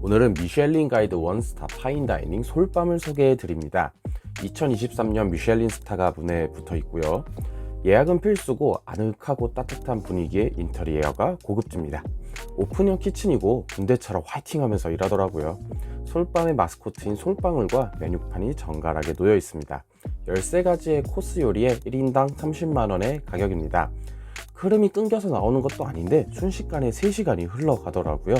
오늘은 미쉐린 가이드 원스타 파인다이닝 솔밤을 소개해 드립니다. 2023년 미쉐린 스타가 문에 붙어 있고요. 예약은 필수고 아늑하고 따뜻한 분위기의 인테리어가 고급집니다. 오픈형 키친이고 군대처럼 화이팅 하면서 일하더라고요. 솔밤의 마스코트인 솔방울과 메뉴판이 정갈하게 놓여 있습니다. 13가지의 코스 요리에 1인당 30만원의 가격입니다. 흐름이 끊겨서 나오는 것도 아닌데 순식간에 3시간이 흘러가더라고요.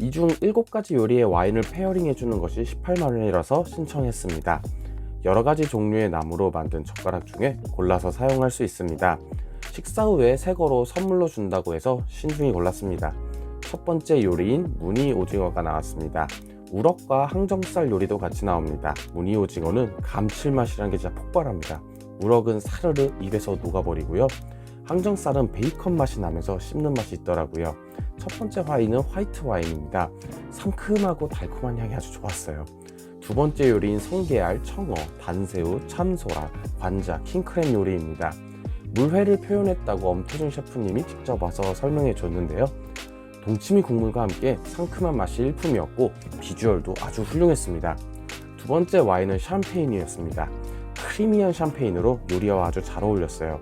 이 중 7가지 요리의 와인을 페어링 해주는 것이 18만원이라서 신청했습니다. 여러 가지 종류의 나무로 만든 젓가락 중에 골라서 사용할 수 있습니다. 식사 후에 새 거로 선물로 준다고 해서 신중히 골랐습니다. 첫 번째 요리인 무늬 오징어가 나왔습니다. 우럭과 항정살 요리도 같이 나옵니다. 무늬 오징어는 감칠맛이라는 게 진짜 폭발합니다. 우럭은 사르르 입에서 녹아버리고요. 항정살은 베이컨 맛이 나면서 씹는 맛이 있더라고요. 첫 번째 와인은 화이트 와인입니다. 상큼하고 달콤한 향이 아주 좋았어요. 두 번째 요리인 성게알, 청어, 단새우, 참소라, 관자, 킹크랩 요리입니다. 물회를 표현했다고 엄태준 셰프님이 직접 와서 설명해 줬는데요. 동치미 국물과 함께 상큼한 맛이 일품이었고 비주얼도 아주 훌륭했습니다. 두 번째 와인은 샴페인이었습니다. 크리미한 샴페인으로 요리와 아주 잘 어울렸어요.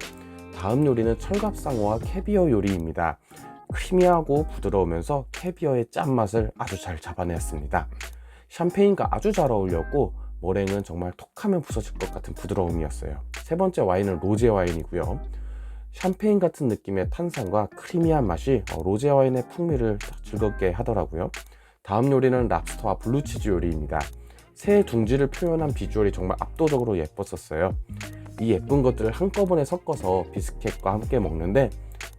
다음 요리는 철갑상어와 캐비어 요리입니다. 크리미하고 부드러우면서 캐비어의 짠맛을 아주 잘 잡아냈습니다. 샴페인과 아주 잘 어울렸고 머랭은 정말 톡하면 부서질 것 같은 부드러움이었어요. 세 번째 와인은 로제 와인이고요. 샴페인 같은 느낌의 탄산과 크리미한 맛이 어, 로제 와인의 풍미를 즐겁게 하더라고요. 다음 요리는 랍스터와 블루치즈 요리입니다. 새 둥지를 표현한 비주얼이 정말 압도적으로 예뻤었어요. 이 예쁜 것들을 한꺼번에 섞어서 비스켓과 함께 먹는데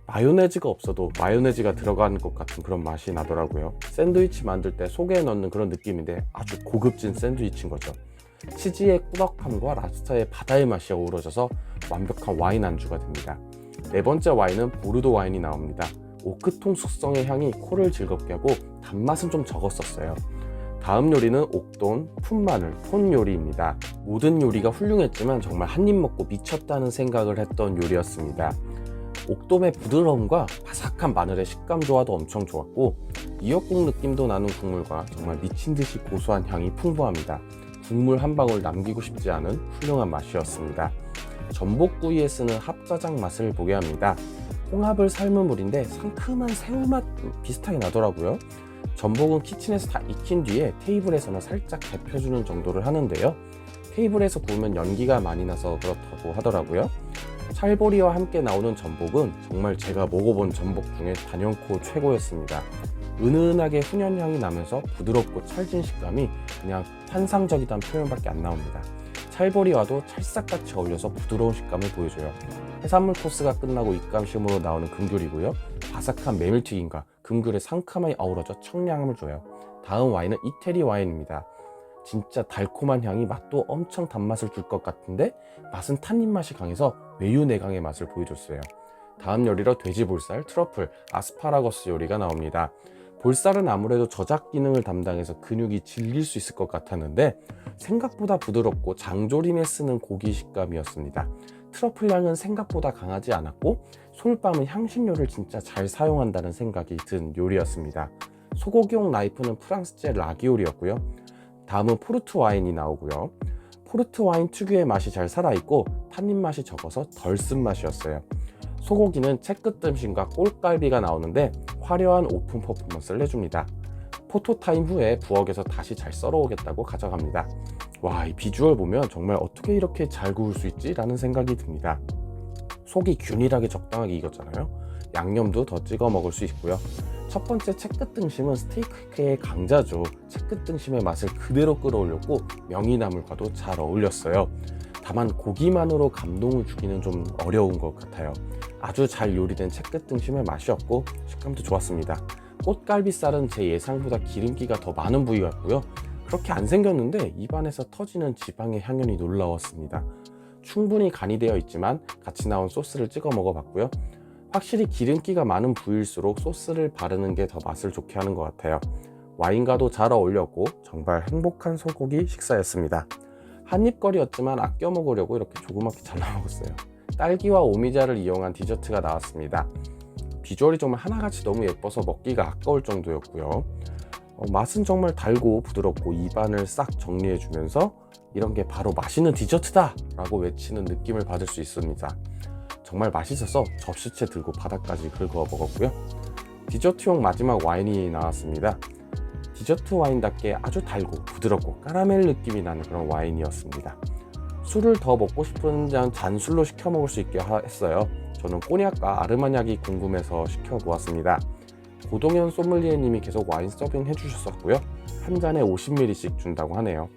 마요네즈가 없어도 마요네즈가 들어간 것 같은 그런 맛이 나더라고요. 샌드위치 만들 때 속에 넣는 그런 느낌인데 아주 고급진 샌드위치인 거죠. 치즈의 꾸덕함과 랍스터의 바다의 맛이 어우러져서 완벽한 와인 안주가 됩니다. 네 번째 와인은 보르도 와인이 나옵니다. 오크통 숙성의 향이 코를 즐겁게 하고 단맛은 좀 적었었어요. 다음 요리는 옥돈, 푼마늘, 폰 요리입니다. 모든 요리가 훌륭했지만 정말 한 입 먹고 미쳤다는 생각을 했던 요리였습니다. 옥돔의 부드러움과 바삭한 마늘의 식감 조화도 엄청 좋았고 미역국 느낌도 나는 국물과 정말 미친 듯이 고소한 향이 풍부합니다. 국물 한 방울 남기고 싶지 않은 훌륭한 맛이었습니다. 전복구이에 쓰는 합짜장 맛을 보게 합니다. 홍합을 삶은 물인데 상큼한 새우맛 비슷하게 나더라고요. 전복은 키친에서 다 익힌 뒤에 테이블에서는 살짝 데펴주는 정도를 하는데요. 테이블에서 구우면 연기가 많이 나서 그렇다고 하더라고요. 찰보리와 함께 나오는 전복은 정말 제가 먹어본 전복 중에 단연코 최고였습니다. 은은하게 훈연향이 나면서 부드럽고 찰진 식감이 그냥 환상적이다는 표현밖에 안 나옵니다. 찰보리와도 찰싹같이 어울려서 부드러운 식감을 보여줘요. 해산물 코스가 끝나고 입감심으로 나오는 금귤이고요. 바삭한 메밀튀김과 금귤의 상큼함이 어우러져 청량함을 줘요. 다음 와인은 이태리 와인입니다. 진짜 달콤한 향이 맛도 엄청 단맛을 줄 것 같은데 맛은 탄닌 맛이 강해서 외유 내강의 맛을 보여줬어요. 다음 요리로 돼지 볼살, 트러플, 아스파라거스 요리가 나옵니다. 볼살은 아무래도 저작 기능을 담당해서 근육이 질길 수 있을 것 같았는데 생각보다 부드럽고 장조림에 쓰는 고기 식감이었습니다. 트러플 향은 생각보다 강하지 않았고 솔밤은 향신료를 진짜 잘 사용한다는 생각이 든 요리였습니다. 소고기용 라이프는 프랑스제 라기요리였고요. 다음은 포르투 와인이 나오고요. 포르투 와인 특유의 맛이 잘 살아있고 탄닌 맛이 적어서 덜 쓴 맛이었어요. 소고기는 채끝등심과 꼴갈비가 나오는데 화려한 오픈 퍼포먼스를 내줍니다. 포토타임 후에 부엌에서 다시 잘 썰어오겠다고 가져갑니다. 와, 이 비주얼 보면 정말 어떻게 이렇게 잘 구울 수 있지? 라는 생각이 듭니다. 속이 균일하게 적당하게 익었잖아요. 양념도 더 찍어 먹을 수 있고요. 첫 번째 채끝 등심은 스테이크의 강자죠. 채끝 등심의 맛을 그대로 끌어올렸고 명이나물과도 잘 어울렸어요. 다만 고기만으로 감동을 주기는 좀 어려운 것 같아요. 아주 잘 요리된 채끝 등심의 맛이었고 식감도 좋았습니다. 꽃갈비살은 제 예상보다 기름기가 더 많은 부위였고요. 그렇게 안 생겼는데 입안에서 터지는 지방의 향연이 놀라웠습니다. 충분히 간이 되어 있지만 같이 나온 소스를 찍어 먹어봤고요. 확실히 기름기가 많은 부위일수록 소스를 바르는 게 더 맛을 좋게 하는 것 같아요. 와인과도 잘 어울렸고 정말 행복한 소고기 식사였습니다. 한입거리였지만 아껴 먹으려고 이렇게 조그맣게 잘라 먹었어요. 딸기와 오미자를 이용한 디저트가 나왔습니다. 비주얼이 정말 하나같이 너무 예뻐서 먹기가 아까울 정도였고요. 어, 맛은 정말 달고 부드럽고 입안을 싹 정리해주면서 이런 게 바로 맛있는 디저트다! 라고 외치는 느낌을 받을 수 있습니다. 정말 맛있어서 접시채 들고 바닥까지 긁어 먹었고요. 디저트용 마지막 와인이 나왔습니다. 디저트 와인답게 아주 달고 부드럽고 까라멜 느낌이 나는 그런 와인이었습니다. 술을 더 먹고 싶은 잔 잔술로 시켜 먹을 수 있게 하- 했어요. 저는 꼬냑과 아르마냑이 궁금해서 시켜 보았습니다. 고동현 소믈리에님이 계속 와인 서빙 해주셨었고요. 한 잔에 50ml씩 준다고 하네요.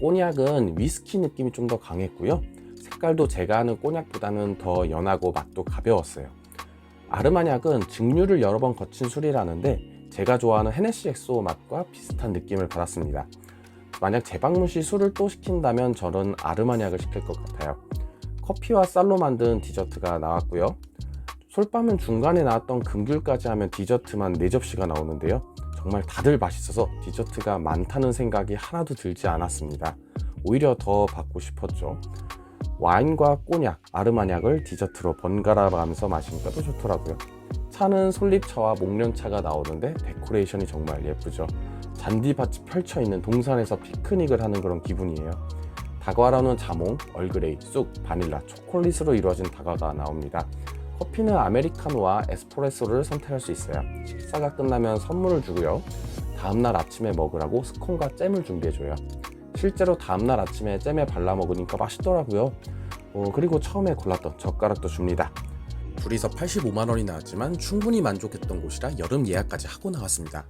꼬냑은 위스키 느낌이 좀 더 강했고요. 색깔도 제가 아는 꼬냑보다는 더 연하고 맛도 가벼웠어요. 아르마냑은 증류를 여러 번 거친 술이라는데 제가 좋아하는 헤네시 엑소 맛과 비슷한 느낌을 받았습니다. 만약 재방문 시 술을 또 시킨다면 저는 아르마냑을 시킬 것 같아요. 커피와 쌀로 만든 디저트가 나왔고요. 솔밤은 중간에 나왔던 금귤까지 하면 디저트만 4접시가 나오는데요. 정말 다들 맛있어서 디저트가 많다는 생각이 하나도 들지 않았습니다. 오히려 더 받고 싶었죠. 와인과 꼬냑, 아르마냑을 디저트로 번갈아 가면서 마시니까 또 좋더라고요. 차는 솔잎차와 목련차가 나오는데 데코레이션이 정말 예쁘죠. 잔디밭이 펼쳐 있는 동산에서 피크닉을 하는 그런 기분이에요. 다과라는 자몽, 얼그레이, 쑥, 바닐라, 초콜릿으로 이루어진 다과가 나옵니다. 커피는 아메리카노와 에스프레소를 선택할 수 있어요. 식사가 끝나면 선물을 주고요. 다음날 아침에 먹으라고 스콘과 잼을 준비해줘요. 실제로 다음날 아침에 잼에 발라 먹으니까 맛있더라고요. 어, 그리고 처음에 골랐던 젓가락도 줍니다. 둘이서 85만 원이 나왔지만 충분히 만족했던 곳이라 여름 예약까지 하고 나왔습니다.